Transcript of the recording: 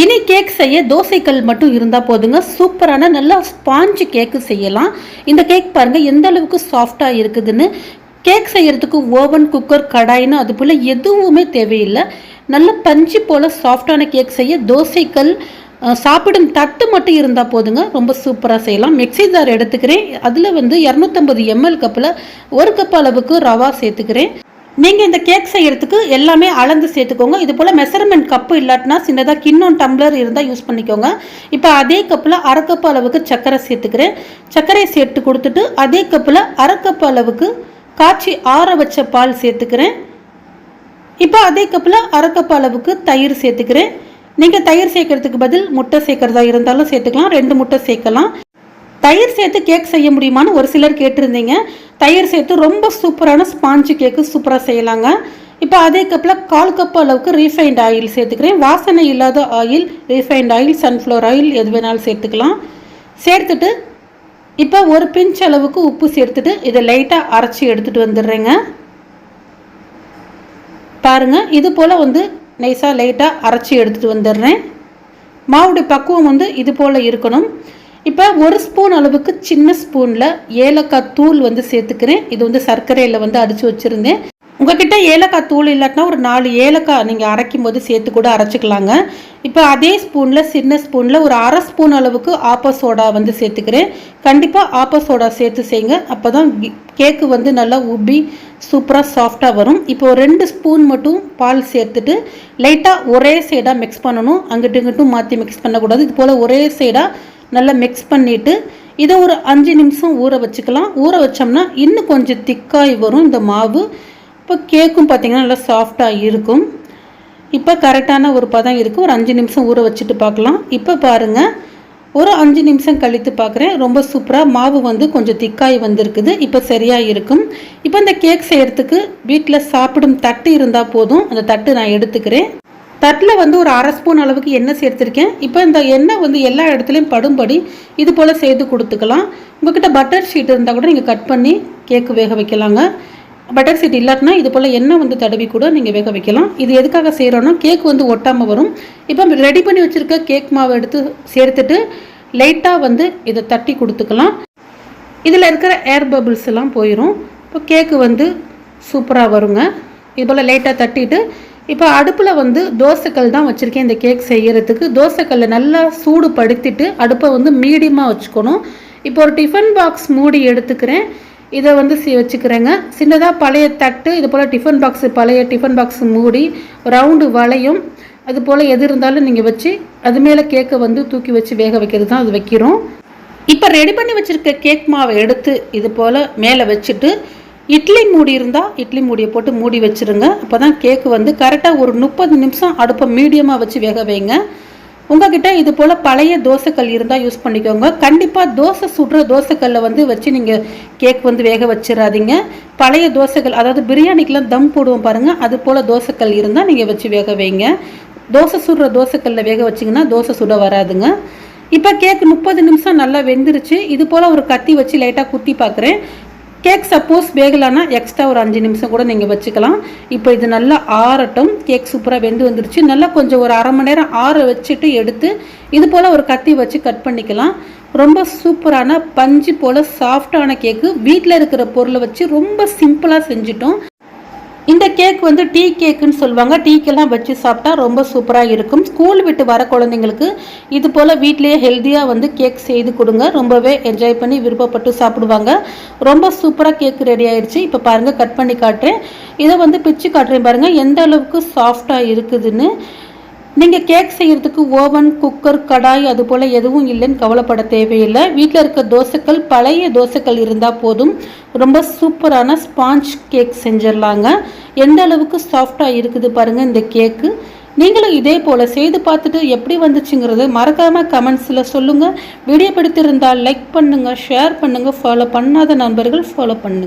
இனி கேக் செய்ய தோசைக்கல் மட்டும் இருந்தால் போதுங்க. சூப்பரான நல்லா ஸ்பாஞ்சு கேக்கு செய்யலாம். இந்த கேக் பாருங்கள் எந்த அளவுக்கு சாஃப்டாக இருக்குதுன்னு. கேக் செய்கிறதுக்கு ஓவன் குக்கர் கடாயின்னு அது போல் எதுவுமே தேவையில்லை. நல்ல பஞ்சு போல் சாஃப்டான கேக் செய்ய தோசைக்கல் சாப்பிடும் தட்டு மட்டும் இருந்தால் போதுங்க. ரொம்ப சூப்பராக செய்யலாம். மிக்சி ஜார் எடுத்துக்கிறேன். அதில் வந்து இரநூத்தம்பது எம்எல் கப்பில் ஒரு கப் அளவுக்கு ரவா சேர்த்துக்கிறேன். நீங்கள் இந்த கேக் செய்கிறதுக்கு எல்லாமே அளந்து சேர்த்துக்கோங்க. இது போல் மெஷர்மெண்ட் கப்பு இல்லாட்டினா சின்னதாக கிண்ணம் டம்ளர் இருந்தால் யூஸ் பண்ணிக்கோங்க. இப்போ அதே கப்பில் அரை அளவுக்கு சர்க்கரை சேர்த்துக்கிறேன். சர்க்கரையை சேர்த்து கொடுத்துட்டு அதே கப்பில் அரை அளவுக்கு காய்ச்சி ஆற வச்ச பால் சேர்த்துக்கிறேன். இப்போ அதே கப்பில் அரை கப் அளவுக்கு தயிர் சேர்த்துக்கிறேன். நீங்கள் தயிர் சேர்க்கறதுக்கு பதில் முட்டை சேர்க்கறதா இருந்தாலும் சேர்த்துக்கலாம். ரெண்டு முட்டை சேர்க்கலாம். தயிர் சேர்த்து கேக் செய்ய முடியுமான்னு ஒரு சிலர் கேட்டிருந்தீங்க. தயிர் சேர்த்து ரொம்ப சூப்பரான ஸ்பாஞ்சு கேக்கு சூப்பராக செய்யலாங்க. இப்போ அதே கப்பில் கால் கப் அளவுக்கு ரீஃபைண்ட் ஆயில் சேர்த்துக்கிறேன். வாசனை இல்லாத oil refined oil sunflower oil எது வேணாலும் சேர்த்துக்கலாம். சேர்த்துட்டு இப்போ ஒரு பிஞ்ச் அளவுக்கு உப்பு சேர்த்துட்டு இதை லைட்டாக அரைச்சி எடுத்துகிட்டு வந்துடுறேங்க. பாருங்கள் இது போல் வந்து நைஸாக லைட்டாக அரைச்சி எடுத்துகிட்டு வந்துடுறேன். மாவுடைய பக்குவம் வந்து இது போல் இருக்கணும். இப்போ ஒரு ஸ்பூன் அளவுக்கு சின்ன ஸ்பூனில் ஏலக்காய் தூள் வந்து சேர்த்துக்கிறேன். இது வந்து சர்க்கரையில் வந்து அடித்து வச்சுருந்தேன். உங்ககிட்ட ஏலக்காய் தூள் இல்லாட்டினா ஒரு நாலு ஏலக்காய் நீங்கள் அரைக்கும் போது சேர்த்து கூட அரைச்சிக்கலாங்க. இப்போ அதே ஸ்பூனில் சின்ன ஸ்பூனில் ஒரு அரை ஸ்பூன் அளவுக்கு ஆப்ப சோடா வந்து சேர்த்துக்கிறேன். கண்டிப்பாக ஆப்ப சோடா சேர்த்து செய்யுங்க அப்போ தான் கேக்கு வந்து நல்லா உப்பி சூப்பராக சாஃப்டாக வரும். இப்போ ரெண்டு ஸ்பூன் மட்டும் பால் சேர்த்துட்டு லைட்டாக ஒரே சைடாக மிக்ஸ் பண்ணணும். அங்கிட்டு இங்கிட்டும் மாற்றி மிக்ஸ் பண்ணக்கூடாது. இது போல் ஒரே சைடாக நல்லா மிக்ஸ் பண்ணிவிட்டு இதை ஒரு அஞ்சு நிமிஷம் ஊற வச்சுக்கலாம். ஊற வச்சோம்னா இன்னும் கொஞ்சம் திக்காய் வரும் இந்த மாவு. இப்போ கேக்கும் பார்த்திங்கன்னா நல்லா சாஃப்டாக இருக்கும். இப்போ கரெக்டான ஒரு பதம் இருக்குது ஒரு அஞ்சு நிமிஷம் ஊற வச்சுட்டு பார்க்கலாம். இப்போ பாருங்கள் ஒரு அஞ்சு நிமிஷம் கழித்து பார்க்குறேன். ரொம்ப சூப்பராக மாவு வந்து கொஞ்சம் திக்காய் வந்திருக்குது. இப்போ சரியாக இருக்கும். இப்போ இந்த கேக் செய்கிறதுக்கு வீட்டில் சாப்பிடும் தட்டு இருந்தால் போதும். அந்த தட்டு நான் எடுத்துக்கிறேன். தட்டில் வந்து ஒரு அரை ஸ்பூன் அளவுக்கு எண்ணெய் சேர்த்துருக்கேன். இப்போ இந்த எண்ணெய் வந்து எல்லா இடத்துலையும் படும்படி இது போல் செய்து கொடுத்துக்கலாம். உங்கள்கிட்ட பட்டர் ஷீட் இருந்தால் கூட நீங்கள் கட் பண்ணி கேக்கு வேக வைக்கலாங்க. பட்டர் ஷீட் இல்லாட்டினா இது போல் எண்ணெய் வந்து தடவி கூட நீங்கள் வேக வைக்கலாம். இது எதுக்காக செய்கிறோன்னா கேக் வந்து ஒட்டாமல் வரும். இப்போ ரெடி பண்ணி வச்சுருக்க கேக் மாவை எடுத்து சேர்த்துட்டு லைட்டாக வந்து இதை தட்டி கொடுத்துக்கலாம். இதில் இருக்கிற ஏர் பபிள்ஸ் எல்லாம் போயிடும் இப்போ கேக்கு வந்து சூப்பராக வருங்க. இது போல் லைட்டாக தட்டிட்டு இப்போ அடுப்பில் வந்து தோசைக்கல் தான் வச்சுருக்கேன். இந்த கேக் செய்யறதுக்கு. தோசைக்கல்லை நல்லா சூடு படுத்திட்டு அடுப்பை வந்து மீடியமாக வச்சுக்கணும். இப்போ ஒரு டிஃபன் பாக்ஸ் மூடி எடுத்துக்கிறேன். இதை வந்து சி வச்சுக்கிறேங்க. சின்னதாக பழைய தட்டு இது போல் டிஃபன் பாக்ஸ் பழைய டிஃபன் பாக்ஸ் மூடி ரவுண்டு வளையும் அது போல் எது இருந்தாலும் நீங்கள் வச்சு அது மேலே கேக்கை வந்து தூக்கி வச்சு வேக வைக்கிறது தான் அது வைக்கிறோம். இப்போ ரெடி பண்ணி வச்சுருக்க கேக் மாவை எடுத்து இது போல் மேலே வச்சுட்டு இட்லி மூடி இருந்தால் இட்லி மூடியை போட்டு மூடி வச்சுருங்க. அப்போ தான் கேக்கு வந்து கரெக்டாக ஒரு முப்பது நிமிஷம் அடுப்பை மீடியமாக வச்சு வேக வைங்க. உங்ககிட்ட இது போல் பழைய தோசைக்கல் இருந்தால் யூஸ் பண்ணிக்கோங்க. கண்டிப்பாக தோசை சுடுற தோசைக்கல்லை வந்து வச்சு நீங்கள் கேக் வந்து வேக வச்சிடாதீங்க பழைய தோசைக்கல் அதாவது பிரியாணிக்கெலாம் தம் போடுவோம் பாருங்கள் அது போல் தோசைக்கல் இருந்தால் நீங்கள் வச்சு வேக வைங்க. தோசை சுடுற தோசைக்கல்ல வேக வச்சிங்கன்னா தோசை சுட வராதுங்க. இப்போ கேக் முப்பது நிமிஷம் நல்லா வெந்துருச்சு. இது போல் ஒரு கத்தி வச்சு லைட்டாக குத்தி பார்க்குறேன் கேக் சப்போஸ் வேகலைன்னா எக்ஸ்ட்ரா ஒரு அஞ்சு நிமிஷம் கூட நீங்கள் வச்சுக்கலாம். இப்போ இது நல்லா ஆறட்டும். கேக் சூப்பராக வெந்து வந்துருச்சு. நல்லா கொஞ்சம் ஒரு அரை மணி நேரம் ஆற வச்சுட்டு எடுத்து இது போல் ஒரு கத்தி வச்சு கட் பண்ணிக்கலாம். ரொம்ப சூப்பரான பஞ்சு போல் சாஃப்டான கேக்கு வீட்டில் இருக்கிற பொருளை வச்சு ரொம்ப சிம்பிளாக செஞ்சிட்டோம். இந்த கேக் வந்து டீ கேக்குன்னு சொல்லுவாங்க. டீக்கெல்லாம் வச்சு சாப்பிட்டா ரொம்ப சூப்பராக இருக்கும். ஸ்கூல் விட்டு வர குழந்தைங்களுக்கு இது போல் வீட்லேயே ஹெல்த்தியாக வந்து கேக் செய்து கொடுங்க. ரொம்பவே என்ஜாய் பண்ணி விருப்பப்பட்டு சாப்பிடுவாங்க. ரொம்ப சூப்பராக கேக் ரெடி ஆயிடுச்சு இப்போ பாருங்கள் கட் பண்ணி காட்டுறேன். இதை வந்து பிச்சு காட்டுறேன் பாருங்கள் எந்த அளவுக்கு சாஃப்டாக இருக்குதுன்னு. நீங்கள் கேக் செய்கிறதுக்கு ஓவன் குக்கர் கடாய் அது போல் எதுவும் இல்லைன்னு கவலைப்பட தேவையில்லை. வீட்டில் இருக்க தோசைக்கல் பழைய தோசைக்கல் இருந்தால் போதும். ரொம்ப சூப்பரான ஸ்பாஞ்ச் கேக் செஞ்சிடலாங்க. எந்த அளவுக்கு சாஃப்டாக இருக்குது பாருங்கள் இந்த கேக்கு நீங்களும் இதே போல் செய்து பார்த்துட்டு எப்படி வந்துச்சுங்கிறது மறக்காமல் கமெண்ட்ஸில் சொல்லுங்கள் வீடியோ பிடித்திருந்தால் லைக் பண்ணுங்கள் ஷேர் பண்ணுங்கள் ஃபாலோ பண்ணாத நண்பர்கள் ஃபாலோ பண்ணுங்கள்